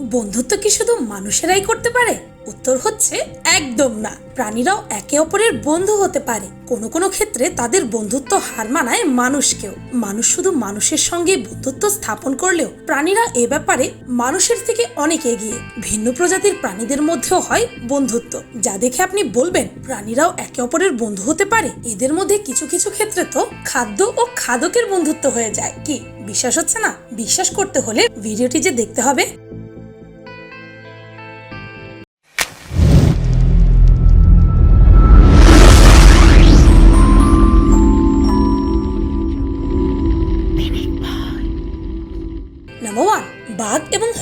বন্ধুত্ব কি শুধু মানুষেরাই করতে পারে? উত্তর হচ্ছে, একদম না। প্রাণীরাও একে অপরের বন্ধু হতে পারে। কোনো কোনো ক্ষেত্রে তাদের বন্ধুত্ব হার মানায় মানুষকেও। মানুষ শুধু মানুষের সঙ্গে বন্ধুত্ব স্থাপন করলেও প্রাণীরা এ ব্যাপারে মানুষের থেকে অনেক এগিয়ে। ভিন্ন প্রজাতির প্রাণীদের মধ্যেও হয় বন্ধুত্ব। যা দেখে আপনি বলবেন, প্রাণীরাও একে অপরের বন্ধু হতে পারে। এদের মধ্যে কিছু কিছু ক্ষেত্রে তো খাদ্য ও খাদকের বন্ধুত্ব হয়ে যায়। কি? বিশ্বাস হচ্ছে না? বিশ্বাস করতে হলে ভিডিওটি যে দেখতে হবে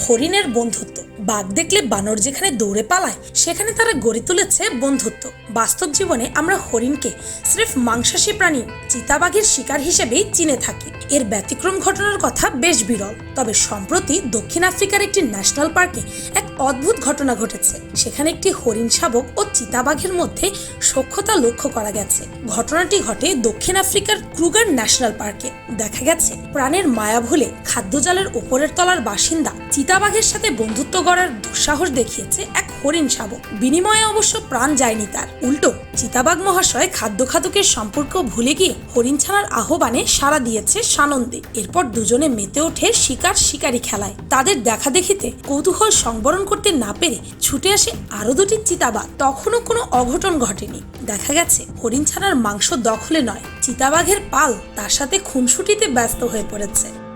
হরিণের বন্ধুত্ব। বাঘ দেখলে বানর যেখানে দৌড়ে পালায়, সেখানে তারা গড়ে তুলেছে বন্ধুত্ব। বাস্তব জীবনে আমরা হরিণকে স্রেফ মাংসাশী প্রাণী, চিতাবাঘের শিকার হিসেবেই চিনে থাকি। এর ব্যতিক্রম ঘটনার কথা বেশ বিরল। তবে সম্প্রতি দক্ষিণ আফ্রিকার একটি ন্যাশনাল পার্কে এক অদ্ভুত ঘটনা ঘটেছে। সেখানে একটি হরিণ শাবক ও চিতাবাঘের মধ্যে সখ্যতা লক্ষ্য করা গেছে। ঘটনাটি ঘটে দক্ষিণ আফ্রিকার ক্রুগার ন্যাশনাল পার্কে। দেখা গেছে, প্রাণের মায়া ভুলে খাদ্যজালের উপরের তলার বাসিন্দা চিতাবাঘের সাথে বন্ধুত্ব গড়ার দুঃসাহস দেখিয়েছে এক হরিণ শাবক। বিনিময়ে অবশ্য প্রাণ যায়নি তার। উল্টো, চিতাবাঘ মহাশয় খাদ্য খাদকের সম্পর্ক ভুলে গিয়ে হরিণ ছানার আহ্বানে সাড়া দিয়েছে সানন্দে। এরপর দুজনে মেতে ওঠে শিকার শিকারি খেলায়। তাদের দেখা দেখিতে কৌতূহল সংবরণ করতে না পেরে ছুটে আসে আরও দুটি চিতাবাঘ তখনও কোনো অঘটন ঘটেনি। দেখা গেছে, হরিণ ছানার মাংস দখলে নয়। চিতাবাঘের পাল তার সাথে খুনসুটিতে ব্যস্ত হয়ে পড়েছে।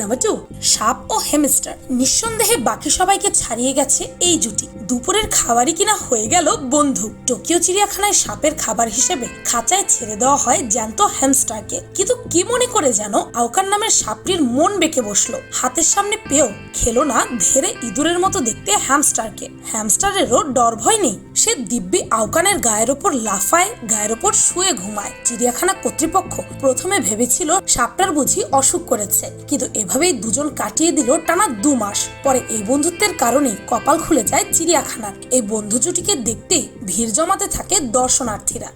নাম্বার টু সাপ ও হেমস্টার নিঃসন্দেহে বাকি সবাইকে ছাড়িয়ে গেছে এই জুটি। দুপুরের খাবারই কিনা হয়ে গেল বন্ধু। টোকিও চিড়িয়াখানায় সাপের খাবার হিসেবে খাঁচায় ছেড়ে দেওয়া হয় জ্যান্ত হ্যামস্টারকে কিন্তু কি মনে করে যেন আউকার নামের সাপটির মন বেঁকে বসল। হাতের সামনে পেয়েও খেলো না ধেরে ইঁদুরের মতো দেখতে হ্যামস্টারকে হ্যামস্টারেরও ডর ভয় নেই। সে দিব্যি আউকানের গায়ের ওপর লাফায়, গায়ের ওপর শুয়ে ঘুমায়। চিড়িয়াখানা কর্তৃপক্ষ প্রথমে ভেবেছিল সাপটার বুঝি অসুখ করেছে। কিন্তু এভাবেই দুজন কাটিয়ে দিল টানা দু মাস। পরে এই বন্ধুত্বের কারণে কপাল খুলে যায় চিড়িয়াখানার। এই বন্ধু জুটিকে দেখতেই ভিড় জমাতে থাকে দর্শনার্থীরা।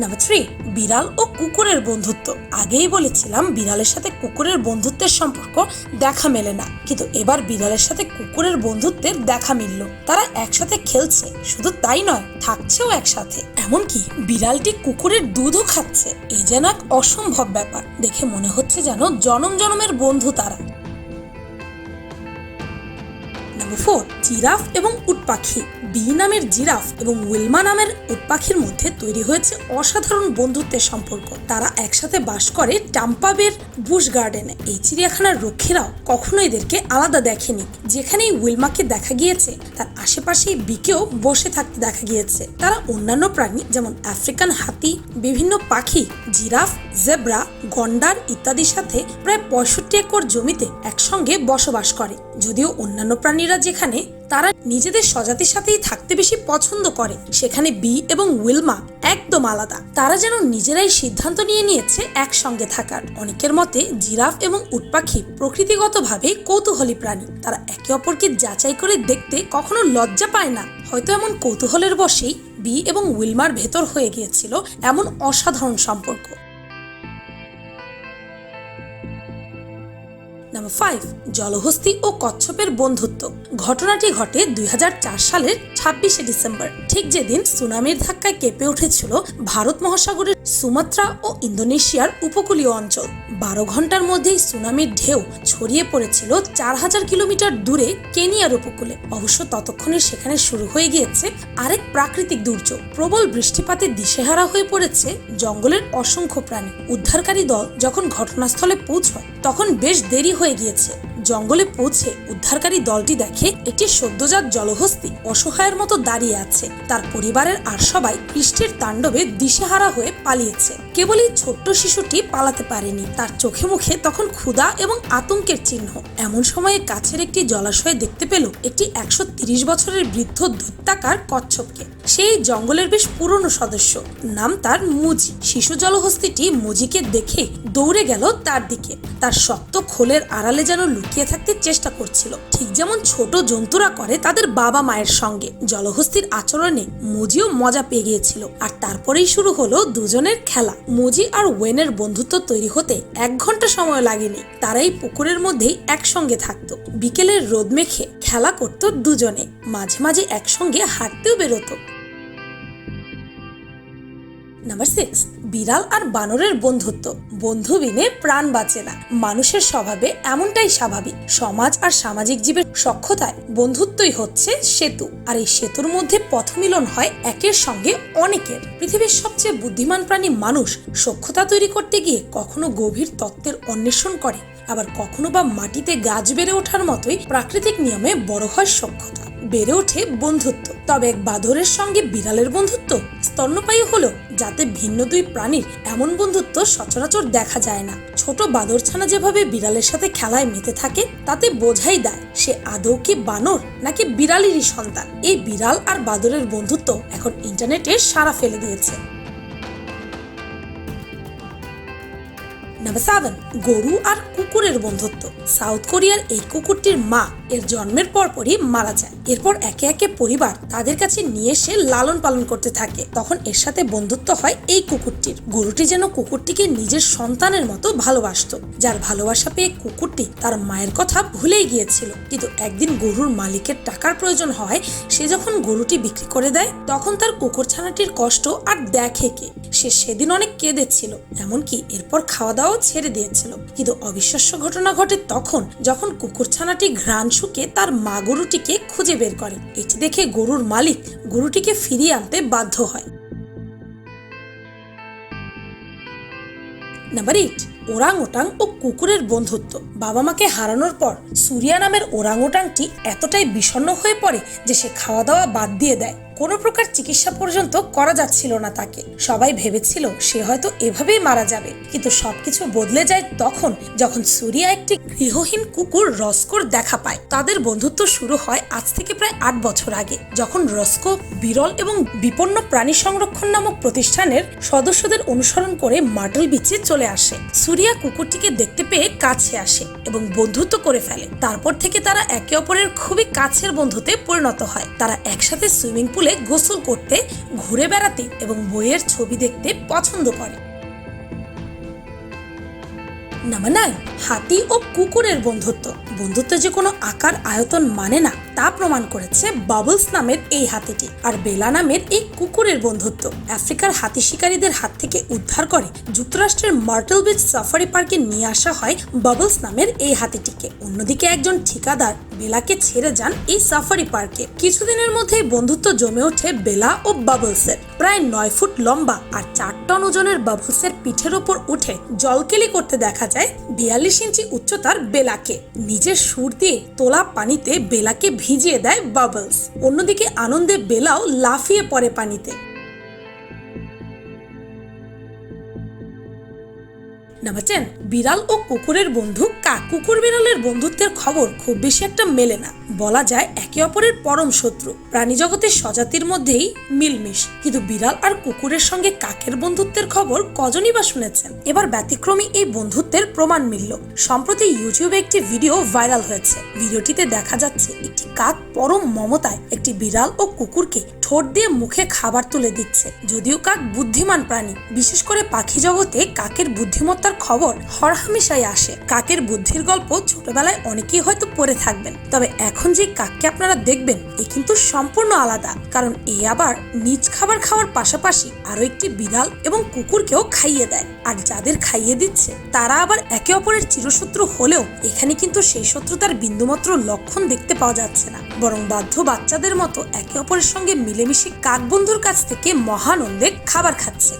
নাম্বার থ্রি বিড়াল ও কুকুরের বন্ধুত্ব। আগেই বলেছিলাম বিড়ালের সাথে কুকুরের বন্ধুত্বের সম্পর্ক দেখা মেলে না। কিন্তু এবার বিড়ালের সাথে কুকুরের বন্ধুত্বের দেখা মিলল। তারা একসাথে খেলছে, শুধু তাই নয়, থাকছেও একসাথে। এমনকি বিড়ালটি কুকুরের দুধও খাচ্ছে। এই যেন এক অসম্ভব ব্যাপার, দেখে মনে হচ্ছে যেন জনম জনমের বন্ধু তারা। নাম্বার ফোর জিরাফ এবং উট পাখি বি নামের জিরাফ এবং উইলমা নামের উট পাখির মধ্যে তৈরি হয়েছে অসাধারণ বন্ধুত্বের সম্পর্ক। তারা একসাথে বাস করে টাম্পাবের বুশ গার্ডেনে। এই চিড়িয়াখানার রক্ষীরাও কখনো এদেরকে আলাদা দেখেনি। যেখানেই উইলমাকে দেখা গিয়েছে, তার আশেপাশেই বিকেও বসে থাকতে দেখা গিয়েছে। তারা অন্যান্য প্রাণী যেমন আফ্রিকান হাতি, বিভিন্ন পাখি, জিরাফ, জেব্রা, গন্ডার ইত্যাদির সাথে প্রায় পঁয়ষট্টি একর জমিতে একসঙ্গে বসবাস করে। যদিও অন্যান্য প্রাণীরা যেখানে তারা নিজেদের স্বজাতির সাথেই থাকতে বেশি পছন্দ করে। সেখানে বি এবং উইলমা একদম আলাদা। তারা যেন নিজেরাই সিদ্ধান্ত নিয়ে নিয়েছে একসঙ্গে থাকার। অনেকের মতে জিরাফ এবং উটপাখি প্রকৃতিগতভাবে কৌতূহলী প্রাণী। তারা একে অপরকে যাচাই করে দেখতে কখনো লজ্জা পায় না। হয়তো এমন কৌতূহলের বশেই বি এবং উইলমার ভেতর হয়ে গিয়েছিল এমন অসাধারণ সম্পর্ক। নাম্বার ফাইভ, জলহস্তি ও কচ্ছপের বন্ধুত্ব। ঘটনাটি ঘটে দুই হাজার চার সালের ছাব্বিশে ডিসেম্বর। ঠিক যেদিন সুনামির ধাক্কায় কেঁপে উঠেছিল ভারত মহাসাগরের সুমাত্রা ও ইন্দোনেশিয়ার উপকূলীয় অঞ্চল। বারো ঘণ্টার মধ্যেই সুনামির ঢেউ ছড়িয়ে পড়েছিল চার হাজার কিলোমিটার দূরে কেনিয়ার উপকূলে। অবশ্য ততক্ষণে সেখানে শুরু হয়ে গিয়েছে আরেক প্রাকৃতিক দুর্যোগ। প্রবল বৃষ্টিপাতে দিশেহারা হয়ে পড়েছে জঙ্গলের অসংখ্য প্রাণী। উদ্ধারকারী দল যখন ঘটনাস্থলে পৌঁছয়, তখন বেশ দেরি হয়ে গিয়েছে। জঙ্গলে পৌঁছে উদ্ধারকারী দলটি দেখে একটি সদ্যজাত জলহস্তি অসহায়ের মতো দাঁড়িয়ে আছে। তার পরিবারের আর সবাই বৃষ্টির তাণ্ডবে দিশেহারা হয়ে পালিয়েছে। কেবলই ছোট্ট শিশুটি পালাতে পারেনি। তার চোখে মুখে তখন ক্ষুধা এবং আতঙ্কের চিহ্ন। এমন সময়ে কাছের একটি জলাশয়ে দেখতে পেল একটি একশো তিরিশ বছরের বৃদ্ধ দৈত্যাকার কচ্ছপকে। সেই জঙ্গলের বেশ পুরনো সদস্য। নাম তার মুজি। শিশু জলহস্তিটি মুজিকে দেখে দৌড়ে গেল তার দিকে। তার শক্ত খোলের আড়ালে যেন লুকিয়ে টিকে থাকতে চেষ্টা করছিল। ঠিক যেমন ছোট জন্তুরা করে তাদের বাবা মায়ের সঙ্গে। জলহস্তির আচরণে মুজিও মজা পেয়ে গিয়েছিল। আর তারপরেই শুরু হলো দুজনের খেলা। মুজি আর ওয়েনের বন্ধুত্ব তৈরি হতে এক ঘণ্টা সময় লাগেনি। তারা এই পুকুরের মধ্যেই একসঙ্গে থাকতো। বিকেলের রোদ মেখে খেলা করতো দুজনে। মাঝে মাঝে একসঙ্গে হাঁটতেও বেরোতো। নাম্বার সিক্স বিড়াল আর বানরের বন্ধুত্ব। বন্ধু বিনে প্রাণ বাঁচে না। মানুষের স্বভাবে এমনটাই স্বাভাবিক। সমাজ আর সামাজিক জীবের সক্ষতায় বন্ধুত্বই হচ্ছে সেতু। আর এই সেতুর মধ্যে পথমিলন হয় একের সঙ্গে অনেকের। পৃথিবীর সবচেয়ে বুদ্ধিমান প্রাণী মানুষ সক্ষতা তৈরি করতে গিয়ে কখনো গভীর তত্ত্বের অন্বেষণ করে। আবার কখনো বা মাটিতে গাছ বেড়ে ওঠার মতোই প্রাকৃতিক নিয়মে বড় হয় সক্ষতা। বেড়ে ওঠে বন্ধুত্ব। তবে এক বাদরের সঙ্গে বিড়ালের বন্ধুত্ব স্তন্যপায়ী হলো যাতে ভিন্ন দুই প্রাণীর এমন বন্ধুত্ব সচরাচর দেখা যায় না। ছোট বাদরছানা যেভাবে বিড়ালের সাথে খেলায় মেতে থাকে, তাতে বোঝাই দেয় সে আদৌ কি বানর নাকি বিড়ালেরই সন্তান। এই বিড়াল আর বাদরের বন্ধুত্ব এখন ইন্টারনেটে সারা ফেলে দিয়েছে। নাম্বার সেভেন গরু আর কুকুরের বন্ধুত্ব। সাউথ কোরিয়ার এই কুকুরটির মা এর জন্মের পরপরই মারা যায়। এরপর একে একে পরিবার তাদের কাছে নিয়ে এসে লালন পালন করতে থাকে। তখন এর সাথে বন্ধুত্ব হয় এই কুকুরটির। গরুটি যেন কুকুরটিকে নিজের সন্তানের মতো ভালোবাসতো। যার ভালোবাসা পেয়ে কুকুরটি তার মায়ের কথা ভুলেই গিয়েছিল। কিন্তু একদিন গরুর মালিকের টাকার প্রয়োজন হয়, সে যখন গরুটি বিক্রি করে দেয়, তখন তার কুকুর ছানাটির কষ্ট আর দেখে কে? সে সেদিন অনেক কেঁদেছিল, এমনকি এরপর খাওয়া দাওয়াও ছেড়ে দিয়েছিল। কিন্তু অবিশ্বাস্য ঘটনা ঘটে তখন, যখন কুকুরছানাটি ঘ্রাণ শুকে তার মা গরুটিকে খুঁজে বের করে। এটি দেখে গরুর মালিক গরুটিকে ফিরিয়ে আনতে বাধ্য হয়। নাম্বার এইট ওরাং ওটাং ও কুকুরের বন্ধুত্ব। বাবা মাকে হারানোর পর সুরিয়া নামের ওরাং ওটাংটি এতটাই বিষণ্ন হয়ে পড়ে যে সে খাওয়া দাওয়া বাদ দিয়ে দেয়। কোনো প্রকার চিকিৎসা পর্যন্ত করা যাচ্ছিল না তাকে। সবাই ভেবেছিল সে হয়তো এভাবেই মারা যাবে। কিন্তু সবকিছু বদলে যায় তখন, যখন সুরিয়া একটি গৃহহীন কুকুর রস্কোর দেখা পায়। তাদের বন্ধুত্ব শুরু হয় আজ থেকে প্রায় আট বছর আগে, যখন রস্কো বিরল এবং বিপন্ন প্রাণী সংরক্ষণ নামক প্রতিষ্ঠানের সদস্যদের অনুসরণ করে মার্টল বিচে চলে আসে। সুরিয়া কুকুরটিকে দেখতে পেয়ে কাছে আসে এবং বন্ধুত্ব করে ফেলে। তারপর থেকে তারা একে অপরের খুবই কাছের বন্ধুতে পরিণত হয়। তারা একসাথে সুইমিং পুলে গোসল করতে, ঘুরে বেড়াতে এবং বইয়ের ছবি দেখতে পছন্দ করে। নাম্বার নাইন হাতি ও কুকুরের বন্ধুত্ব। বন্ধুত্ব যে কোনো আকার, আয়তন মানে না। তা প্রমাণ করেছে বাবলস নামের এই হাতিটি। আর বেলা নামের এই কুকুরের বন্ধুত্ব। আফ্রিকার হাতি শিকারীদের হাত থেকে উদ্ধার করে যুক্তরাষ্ট্রের মার্টেল বিচ সাফারি পার্কে নিয়ে আসা হয় বাবলস নামের এই হাতিটিকে। অন্যদিকে একজন ঠিকাদার বেলাকে ছেড়ে যান এই সাফারি পার্কে। কিছুদিনের মধ্যে বন্ধুত্ব জমে ওঠে বেলা ও বাবলসের। প্রায় নয় ফুট লম্বা আর চার টন ওজনের বাবলসের পিঠের ওপর উঠে জলকেলি করতে দেখা যায় বিয়াল্লিশ ইঞ্চি উচ্চতার বেলাকে। নিজের সুর দিয়ে তোলা পানিতে বেলাকে ভিজিয়ে দেয় বাবলস। অন্যদিকে আনন্দে বেলাও লাফিয়ে পড়ে পানিতে। নাম্বার টেন বিড়াল ও কুকুরের বন্ধু কাক কুকুর বিড়ালের বন্ধুত্বের খবর খুব বেশি একটা মেলে না। বলা যায় একে অপরের পরম শত্রু। প্রাণী জগতের স্বজাতির মধ্যেই মিলমিশ। কিন্তু বিড়াল আর কুকুরের সঙ্গে কাকের বন্ধুত্বের খবর কজনই বা শুনেছেন? এবার ব্যতিক্রমী এই বন্ধুত্বের প্রমাণ মিলল। সম্প্রতি ইউটিউবে একটি ভিডিও ভাইরাল হয়েছে। ভিডিওটিতে দেখা যাচ্ছে একটি কাক পরম মমতায় একটি বিড়াল ও কুকুরকে ঠোঁট দিয়ে মুখে খাবার তুলে দিচ্ছে। যদিও কাক বুদ্ধিমান প্রাণী, বিশেষ করে পাখি জগতে কাকের বুদ্ধিমত্তার খবর হরহামেশাই আসে। কাকের বুদ্ধির গল্প ছোটবেলায় অনেকেই হয়তো পড়ে থাকবেন। তবে এখন যে কাককে আপনারা দেখবেন, এ কিন্তু সম্পূর্ণ আলাদা। কারণ এ আবার নিজ খাবার খাওয়ার পাশাপাশি আরও একটি বিড়াল এবং কুকুরকেও খাইয়ে দেয়। আর যাদের খাইয়ে দিচ্ছে, তারা আবার একে অপরের চিরশত্রু হলেও এখানে কিন্তু সেই শত্রুতার বিন্দুমাত্র লক্ষণ দেখতে পাওয়া যাচ্ছে না। বরং বাধ্য বাচ্চাদের মতো একে অপরের সঙ্গে মিলেমিশে কাক বন্ধুর কাছ থেকে মহানন্দে খাবার খাচ্ছে।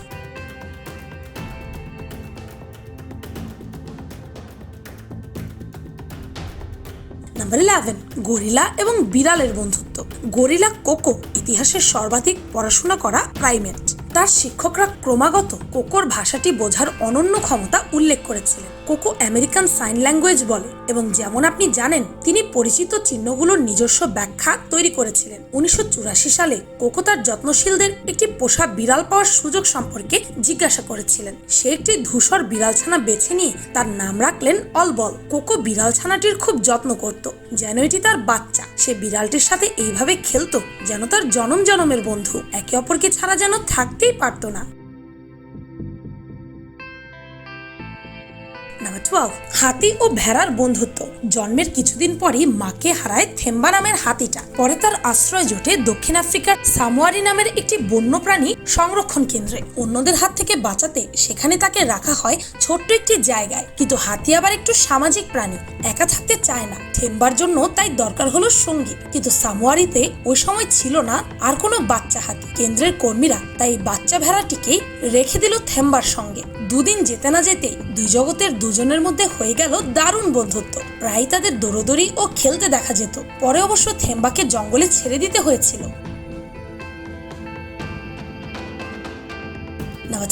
নাম্বার ইলেভেন গরিলা এবং বিড়ালের বন্ধুত্ব। গরিলা কোকো ইতিহাসের সর্বাধিক পড়াশোনা করা প্রাইমেট তার শিক্ষকরা ক্রমাগত কোকোর ভাষাটি বোঝার অনন্য ক্ষমতা উল্লেখ করেছিলেন। কোকো আমেরিকান সাইন ল্যাঙ্গুয়েজ বলে এবং যেমন আপনি জানেন, তিনি পরিচিত চিহ্নগুলোর নিজস্ব ব্যাখ্যা তৈরি করেছিলেন। উনিশশো চুরাশি সালে কোকো তার যত্নশীলদের একটি পোষা বিড়াল পাওয়ার সুযোগ সম্পর্কে জিজ্ঞাসা করেছিলেন। সে একটি ধূসর বিড়াল ছানা বেছে নিয়ে তার নাম রাখলেন অলবল। কোকো বিড়াল ছানাটির খুব যত্ন করত, যেন এটি তার বাচ্চা। সে বিড়ালটির সাথে এইভাবে খেলতো, যেন তার জনম জনমের বন্ধু। একে অপরকে ছাড়া যেন থাকতেই পারতো না। নাম্বার টুয়েলভ হাতি ও ভেড়ার বন্ধুত্ব। জন্মের কিছুদিন পরই মাকে হারায় থেম্বা নামের হাতিটা। পরে তার আশ্রয় জোটে দক্ষিণ আফ্রিকার সামোয়ারি নামের একটি বন্যপ্রাণী সংরক্ষণ কেন্দ্রে। অন্যদের হাত থেকে বাঁচাতে সেখানে তাকে রাখা হয় ছোট্ট একটি জায়গায়। কিন্তু হাতি আবার একটু সামাজিক প্রাণী, একা থাকতে চায় না। থেম্বার জন্য তাই দরকার হলো সঙ্গী। কিন্তু সামোয়ারিতে ওই সময় ছিল না আর কোনো বাচ্চা হাতি। কেন্দ্রের কর্মীরা তাই বাচ্চা ভেড়াটিকে রেখে দিল থেম্বার সঙ্গে। দুদিন যেতে না যেতেই দুই জগতের দুজনের মধ্যে হয়ে গেল দারুণ বন্ধুত্ব। প্রায় তাদের দৌড়দৌড়ি ও খেলতে দেখা যেত। পরে অবশ্য থেম্বাকে জঙ্গলে ছেড়ে দিতে হয়েছিল।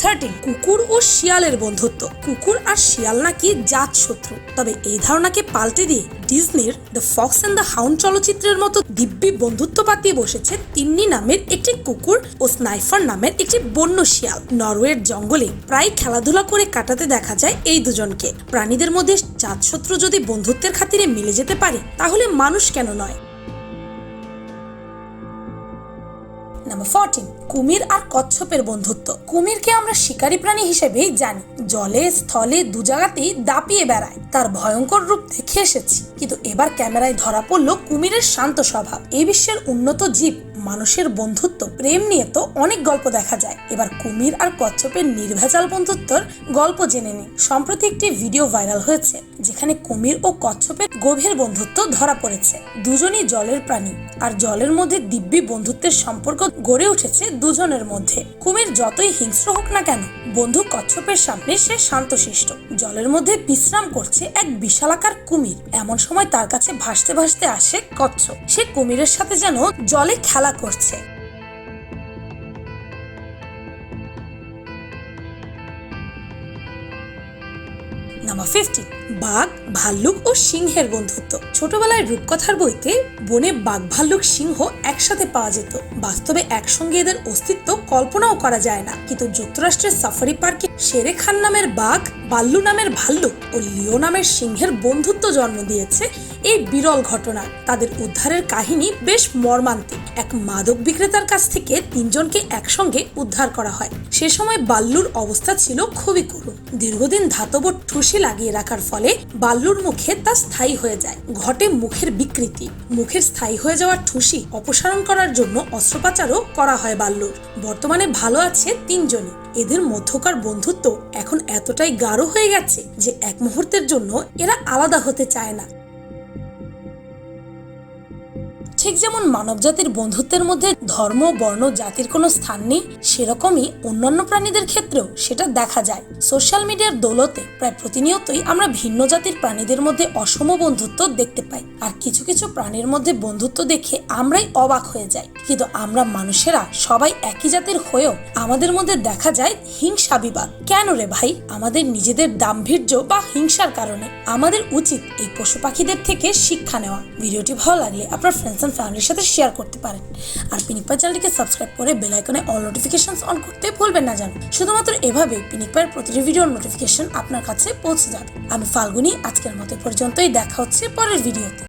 থার্টিন কুকুর ও শিয়ালের বন্ধুত্ব। কুকুর আর শিয়াল নাকি জাত শত্রু। তবে এই ধারণাকে পাল্টে দিয়ে ডিজনির the fox and the hound চলচ্চিত্রের মতো দিব্যি বন্ধুত্ব পাতিয়ে বসেছে তিন্নি নামের একটি কুকুর ও স্নাইফার নামের একটি বন্য শিয়াল। নরওয়ের জঙ্গলে প্রায় খেলাধুলা করে কাটাতে দেখা যায় এই দুজনকে। প্রাণীদের মধ্যে জাতশত্রু যদি বন্ধুত্বের খাতিরে মিলে যেতে পারে, তাহলে মানুষ কেন নয়? নাম্বার ফোরটিন কুমির আর কচ্ছপের বন্ধুত্ব। কুমিরকে আমরা শিকারী প্রাণী হিসেবেই জানি। জলে, স্থলে দু জায়গাতেই দাপিয়ে বেড়ায়। তার ভয়ঙ্কর রূপ দেখে এসেছি। কিন্তু এবার ক্যামেরায় ধরা পড়ল কুমিরের শান্ত স্বভাব। এই বিশ্বের উন্নত জীব, মানুষের বন্ধুত্ব, প্রেম নিয়ে তো অনেক গল্প দেখা যায়। এবার কুমির আর কচ্ছপের নির্ভেজাল বন্ধুত্বর গল্প জেনে নিন সম্প্রতি একটি ভিডিও ভাইরাল হয়েছে, যেখানে কুমির ও কচ্ছপের গভীর বন্ধুত্ব ধরা পড়েছে। দুজনই জলের প্রাণী, আর জলের মধ্যে দিব্যি বন্ধুত্বের সম্পর্ক গড়ে উঠেছে দুজনের মধ্যে। কুমির যতই হিংস্র হোক না কেন, বন্ধু কচ্ছপের সামনে সে শান্তশিষ্ট। জলের মধ্যে বিশ্রাম করছে এক বিশালাকার কুমির। এমন সময় তার কাছে ভাসতে ভাসতে আসে কচ্ছপ। সে কুমিরের সাথে যেন জলে খেলা করছে। নাম্বার ফিফটি বাঘ, ভাল্লুক ও সিংহের বন্ধুত্ব। ছোটবেলায় রূপকথার বইতে বনে বাঘ, ভাল্লুক, সিংহ একসাথে পাওয়া যেত। বাস্তবে একসঙ্গে এদের অস্তিত্ব কল্পনাও করা যায় না। কিন্তু যুক্তরাষ্ট্রের সাফারি পার্কে শেরে খান নামের বাঘ, বাল্লু নামের ভাল্লুক ও লিও নামের সিংহের বন্ধুত্ব জন্ম দিয়েছে। এই বিরল ঘটনা। তাদের উদ্ধারের কাহিনী বেশ মর্মান্তিক। এক মাদক বিক্রেতার কাছ থেকে তিনজনকে একসঙ্গে উদ্ধার করা হয়। সে সময় বাল্লুর অবস্থা ছিল খুবই করুণ। দীর্ঘদিন ধাতব ঠুসি লাগিয়ে রাখার ফলে বাল্লুর মুখে তা স্থায়ী হয়ে যায়। ঘটে মুখের বিকৃতি। মুখের স্থায়ী হয়ে যাওয়া ঠুসি অপসারণ করার জন্য অস্ত্রোপচারও করা হয় বাল্লুর। বর্তমানে ভালো আছে তিনজনই। এদের মধ্যকার বন্ধুত্ব এখন এতটাই গাঢ় হয়ে গেছে যে এক মুহূর্তের জন্য এরা আলাদা হতে চায় না। ঠিক যেমন মানবজাতির বন্ধুত্বের মধ্যে ধর্ম, বর্ণ, জাতির কোনো স্থান নেই, সেরকমই অন্যান্য প্রাণীদের ক্ষেত্রেও সেটা দেখা যায়। সোশ্যাল মিডিয়ার দৌলতে প্রায় প্রতিনিয়তই আমরা ভিন্ন জাতির প্রাণীদের মধ্যে অসম বন্ধুত্ব দেখতে পাই। আর কিছু কিছু প্রাণীর মধ্যে বন্ধুত্ব দেখে আমরাই অবাক হয়ে যাই। কিন্তু আমরা মানুষেরা সবাই একই জাতির হয়েও আমাদের মধ্যে দেখা যায় হিংসা বিবাদ কেন রে ভাই? আমাদের নিজেদের দাম্ভীর্য বা হিংসার কারণে। আমাদের উচিত এই পশু পাখিদের থেকে শিক্ষা নেওয়া। ভিডিওটি ভালো লাগলে আপনার ফ্রেন্ডস ফ্যামিলির সাথে শেয়ার করতে পারেন। আর পিনিকপাই চ্যানেলটিকে সাবস্ক্রাইব করে বেল আইকনে অল নোটিফিকেশন অন করতে ভুলবেন না জানো। শুধুমাত্র এভাবে পিনিকপাইয়ের প্রতিটি ভিডিওর নোটিফিকেশন আপনার কাছে পৌঁছে যাবে। আমি ফাল্গুনি, আজকের মতো পর্যন্তই। দেখা হচ্ছে পরের ভিডিওতে